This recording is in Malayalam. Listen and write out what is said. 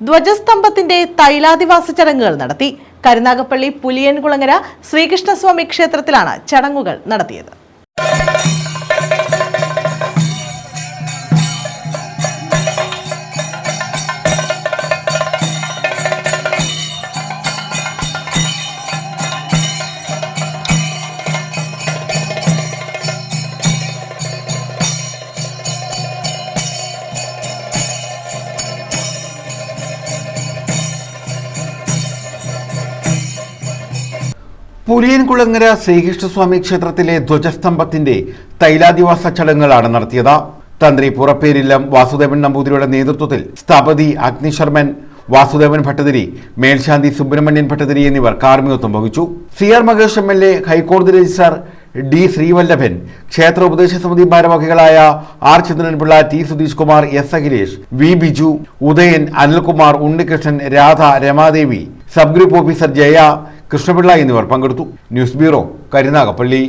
ധ്വജസ്തംഭത്തിന്റെ തൈലാദിവാസ ചടങ്ങുകൾ നടത്തി. കരുനാഗപ്പള്ളി പുലിയൻകുളങ്ങര ശ്രീകൃഷ്ണസ്വാമി ക്ഷേത്രത്തിലാണ് ചടങ്ങുകൾ നടത്തിയത്. പുലിയൻകുളങ്ങര ശ്രീകൃഷ്ണസ്വാമി ക്ഷേത്രത്തിലെ ധ്വജസ്തംഭത്തിന്റെ തൈലാദിവാസ ചടങ്ങുകളാണ് നടത്തിയത്. തന്ത്രി പുറപ്പേരില്ലം വാസുദേവൻ നമ്പൂതിരിയുടെ നേതൃത്വത്തിൽ സ്ഥപതി അഗ്നിശർമ്മൻ വാസുദേവൻ ഭട്ടതിരി മേൽശാന്തി സുബ്രഹ്മണ്യൻ ഭട്ടതിരി എന്നിവർ കാർമ്മികത്വം വഹിച്ചു. C R Mahesh M L A ഹൈക്കോടതി രജിസ്ട്രാർ ഡി ശ്രീവല്ലഭൻ ക്ഷേത്ര ഉപദേശ സമിതി ഭാരവാഹികളായ R Chandranpillai T Sudheesh Kumar S Akhilesh V Biju Udayan Anilkumar Unnikrishnan Radha Ramadevi sub group officer Jaya Krishnapillai എന്നിവർ പങ്കെടുത്തു. News bureau Karunagappally.